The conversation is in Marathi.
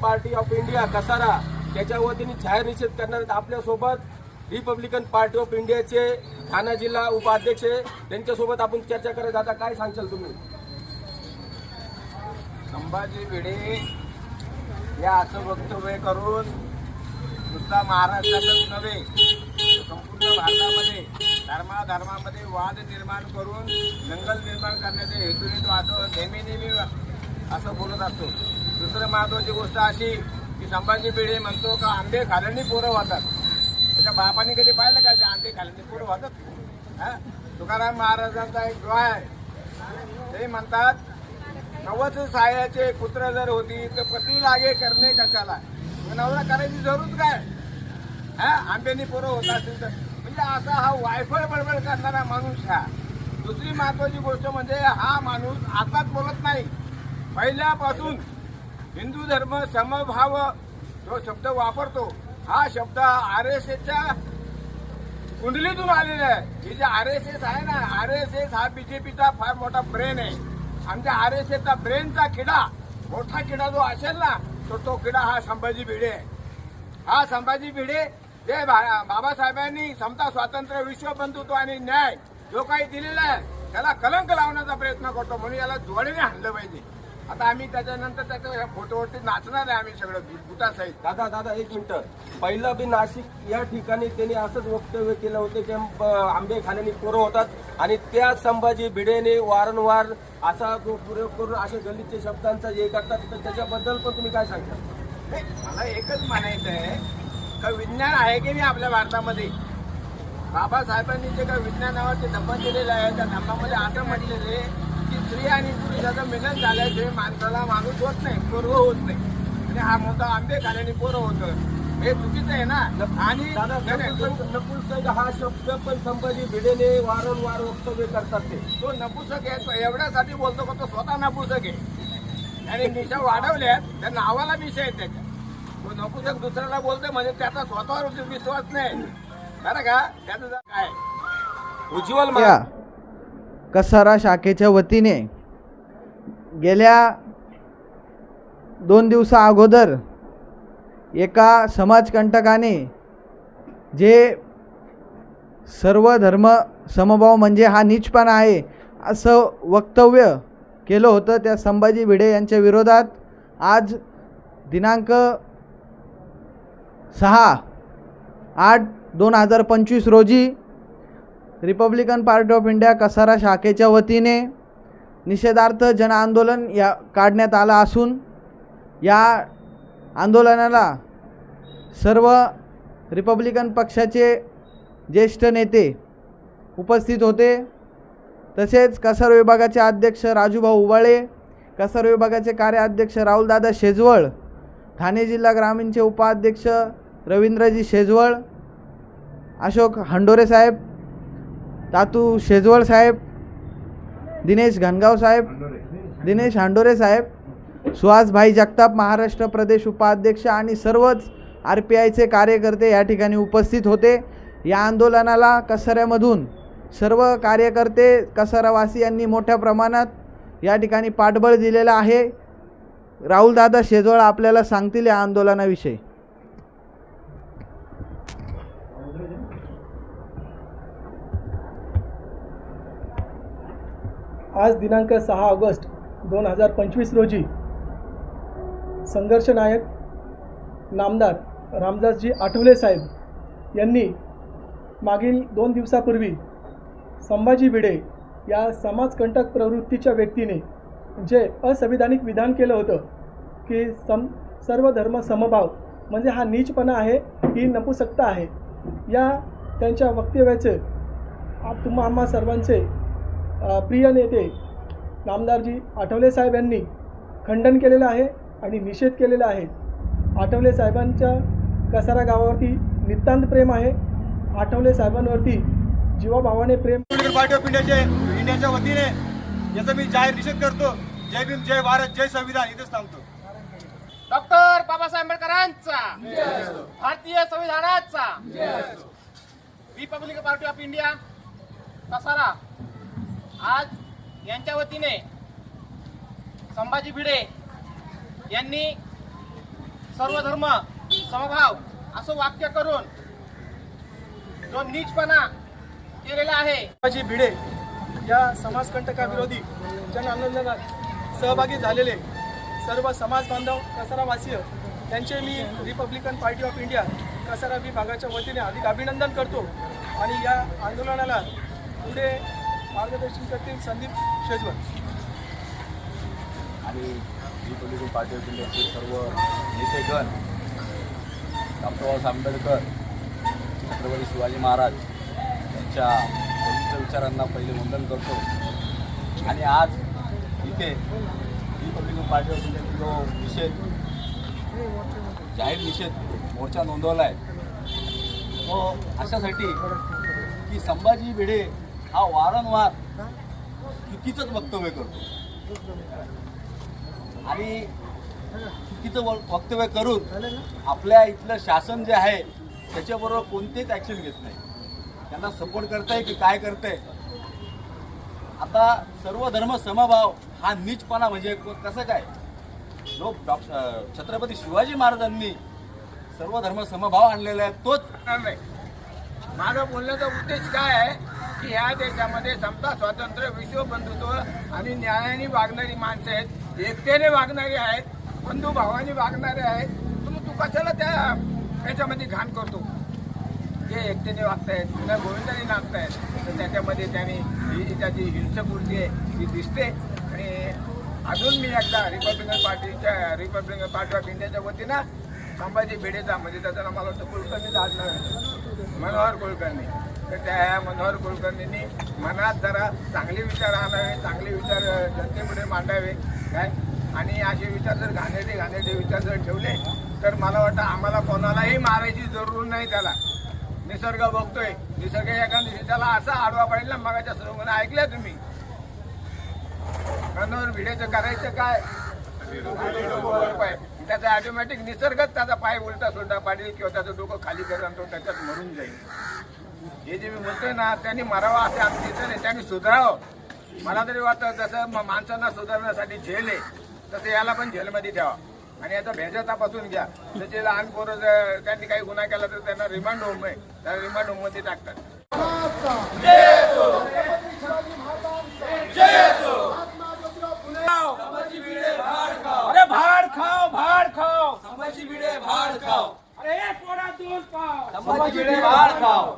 पार्टी ऑफ इंडिया कसारा त्याच्या वतीने जाहीर निषेध करणार आपल्यासोबत. रिपब्लिकन पार्टी ऑफ इंडियाचे ठाणा जिल्हा उपाध्यक्ष त्यांच्यासोबत आपण चर्चा करत आता काय सांगशाल तुम्ही? संभाजी भिडे या असं वक्तव्य करून नुसता महाराष्ट्रातच नव्हे संपूर्ण भारतामध्ये धर्माधर्मामध्ये वाद निर्माण करून दंगल निर्माण करण्याच्या हेतूने तो असं नेहमी नेहमी असं बोलत असतो. दुसरं महत्वाची गोष्ट अशी की संभाजी भिडे म्हणतो का आंबे खाल्याने पोरं वाहतात त्याच्या बापाने कधी पाहिलं का ते आंबे खाल्याने पोरं वाहतात हा? तुकाराम महाराजांचा एक डोळा आहे. ते म्हणतात नवस सायाचे कुत्र जर होती तर पती लागे करणे कशाला? नवरा करायची जरूर काय? हा? आंब्यानी पोरं होत असेल तर. म्हणजे असा हा वायफळ बडबड करणारा माणूस हा. दुसरी महत्वाची गोष्ट म्हणजे हा माणूस आताच बोलत नाही. पहिल्यापासून हिंदू धर्म समभाव जो शब्द वापरतो हा शब्द आर एस एसच्या कुंडलीतून आलेला आहे. हे जे आर एस एस आहे ना आर एस एस हा बीजेपीचा फार मोठा ब्रेन आहे. आमच्या आर एस एसचा ब्रेनचा किडा मोठा किडा जो असेल ना तो तो किडा हा संभाजी भिडे आहे. हा संभाजी भिडे जे बा- बाबासाहेबांनी समता स्वातंत्र्य विश्व बंधुत्व आणि न्याय जो काही दिलेला आहे त्याला कलंक लावण्याचा प्रयत्न करतो म्हणून याला जोडीने हाणलं पाहिजे. आता आम्ही त्याच्यानंतर त्याच्या फोटोवरती नाचणार आहे आम्ही सगळं बुटासहित दादा दादा एक मिनिट. पहिलं बी नाशिक या ठिकाणी त्यांनी असंच वक्तव्य केलं होतं की आंबे खाण्याने पोरं होतात आणि त्या संभाजी भिडेने वारंवार असा जो प्रयोग करून असे गलिच्छ शब्दांचा हे करतात. तर त्याच्याबद्दल पण तुम्ही काय सांगता? मला एकच म्हणायचं आहे. का विज्ञान आहे की नाही आपल्या भारतामध्ये? बाबासाहेबांनी जे काही विज्ञानावरचे धब्बा दिलेले आहे त्या धब्बामध्ये असं म्हटलेलं स्त्री आणि पुरुषाचं मिलन झाल्याशिवाय माणसाला माणूस होत नाही पूर्व होत नाही. आणि हा मोठा आंबे खाल्याने पोरं होतं. हे चुकीचं आहे ना? आणि नपुंसक नपुंसक हा शब्द पण संभाजी भिडेने वारंवार वक्तव्य करतात ते. तो नपुसक आहे एवढ्यासाठी बोलतो का तो स्वतः नपुसक आहे. आणि मिशा वाढवल्यात त्या नावाला मिशा आहेत त्याच्या. तो नपुसक दुसऱ्याला बोलतोय म्हणजे त्याचा स्वतःवर विश्वास नाही. बरं का? त्याचं जर काय? उज्ज्वल मा- या. कसारा शाखेच्या वतीने गेल्या दोन दिवसा अगोदर एका समाजकंटकाने जे सर्व धर्म समभाव म्हणजे हा नीचपणा आहे असं वक्तव्य केलं होतं त्या संभाजी भिडे यांच्या विरोधात. आज दिनांक सहा आठ दोन हजार पंचवीस रोजी Republican Party of India Kasara शाखेच्या वतीने निषेधार्थ जनआंदोलन या काढण्यात आलं असून या आंदोलनाला सर्व रिपब्लिकन पक्षाचे ज्येष्ठ नेते उपस्थित होते. तसेच कसार विभागाचे अध्यक्ष राजूभाऊ उबाळे कसार विभागाचे कार्याध्यक्ष राहुलदादा शेजवळ ठाणे जिल्हा ग्रामीणचे उपाध्यक्ष रवींद्रजी शेजवळ अशोक हंडोरे साहेब तातू शेजवळ साहेब दिनेश घनगाव साहेब दिनेश हांडोरे साहेब सुहासभाई जगताप महाराष्ट्र प्रदेश उपाध्यक्ष आणि सर्वच आर पी आयचे कार्यकर्ते या ठिकाणी उपस्थित होते. या आंदोलनाला कसाऱ्यामधून सर्व कार्यकर्ते कसरावासी यांनी मोठ्या प्रमाणात या ठिकाणी पाठबळ दिलेलं आहे. राहुलदादा शेजवळ आपल्याला सांगतील या आंदोलनाविषयी. आज दिनांक सहा ऑगस्ट दोन हजार पंचवीस रोजी संघर्ष नायक नामदार रामदासजी आठवले साहेब यांनी मागील दोन दिवसापूर्वी संभाजी भिडे या समाजकंटक प्रवृत्तीच्या व्यक्तीने जे असंविधानिक विधान केलं होतं की सम सर्व धर्म समभाव म्हणजे हा नीचपणा आहे ही नपुसकता आहे या त्यांच्या वक्तव्याचे आप तुम्हा आम्हा सर्वांचे प्रिय नेते नामदारजी आठवले साहेब यांनी खंडन केलेलं आहे आणि निषेध केलेला आहे. आठवले साहेबांच्या कसारा गावावरती नितांत प्रेम आहे. आठवले साहेबांवरती जीवाभावाने प्रेम रिपब्लिकन पार्टी ऑफ इंडियाचे इंडियाच्या वतीने याचा मी जाहीर निषेध करतो. जय भीम जय भारत जय संविधान. इथेच थांबतो. डॉक्टर बाबासाहेब आंबेडकरांचा भारतीय संविधानाचा. Republic Party of India Kasara. आज यांच्या वतीने संभाजी भिडे यांनी सर्वधर्म समभाव असं वाक्य करून जो नीचपणा केलेला आहे. संभाजी भिडे या समाजकंटकाविरोधी जन आंदोलनात सहभागी झालेले सर्व समाज बांधव कसारावासीय त्यांचे मी Republican Party of India Kasara विभागाच्या वतीने अधिक अभिनंदन करतो. आणि या आंदोलनाला पुढे मार्गदर्शन करतील संदीप शेजवळ आणि रिपब्लिकन पार्टी ऑफ इंडियाचे सर्व नेतेगण डॉक्टर बाबासाहेब आंबेडकर छत्रपती शिवाजी महाराज यांच्या पवित्र विचारांना पहिले वंदन करतो. आणि आज इथे रिपब्लिकन पार्टी ऑफ इंडियाने जो निषेध जाहीर निषेध मोर्चा नोंदवला आहे तो अशासाठी की संभाजी भिडे हा वारंवार चुकीचंच वक्तव्य करतो. आणि चुकीचं व- वक्तव्य करून आपल्या इथलं शासन जे आहे त्याच्याबरोबर कोणतेच ॲक्शन घेत नाही. त्यांना सपोर्ट करताय की काय करताय? आता सर्व धर्म समभाव हा नीचपणा म्हणजे क- कसं काय? जो छत्रपती शिवाजी महाराजांनी सर्व धर्म समभाव आणलेला आहे तोच माझा बोलण्याचा उद्देश काय आहे की ह्या देशामध्ये समता स्वातंत्र्य विश्व बंधुत्व आणि न्यायाने वागणारी माणसं आहेत. एकतेने वागणारी आहेत बंधू भावाने वागणारे आहेत. तुम्ही तू कशाला त्या त्याच्यामध्ये घाण करतो? जे एकतेने वागतायत पुन्हा गोविंदाने नागतायत तर त्याच्यामध्ये त्यांनी ही त्याची हिंसपूर्ती आहे ती दिसते. आणि अजून मी एकदा रिपब्लिकन पार्टीच्या रिपब्लिकन पार्टी ऑफ इंडियाच्या वतीनं संभाजी भिडेचा म्हणजे त्याचं मला वाटतं कुलकर्णी आडनाव आहे. मनोहर कुलकर्णी. तर त्या मनोहर कुलकर्णींनी. मनात जरा चांगले विचार आणावे चांगले विचार जनतेपुढे मांडावे. काय? आणि असे विचार जर घाणेरडे घाणेरडे विचार जर ठेवले तर मला वाटतं आम्हाला कोणालाही मारायची जरूर नाही त्याला. निसर्ग बघतोय. निसर्ग एका दिवशी त्याला असा आडवा पाहिजे मगाच्या सर्वांना ऐकल्या तुम्ही? मनोहर भिडेचं करायचं काय? त्याचा ऑटोमॅटिक निसर्गच त्याचा पाय उलटा सुलटा पाडेल किंवा त्याचं डोकं खाली करेल तो त्याच्यात मरून जाईल. हे जे मी बोलतोय ना त्यांनी मरावं असे आम्ही नाही त्यांनी सुधारावं. मला तरी वाटतं जसं माणसांना सुधारण्यासाठी झेल आहे तसं याला पण झेलमध्ये ठेवा. आणि याचा भेजा तपासून घ्या. त्याचे लहान पोरं त्यांनी काही गुन्हा केला तर त्यांना रिमांड होम आहे त्यांना रिमांड होममध्ये टाकतात. खाओ.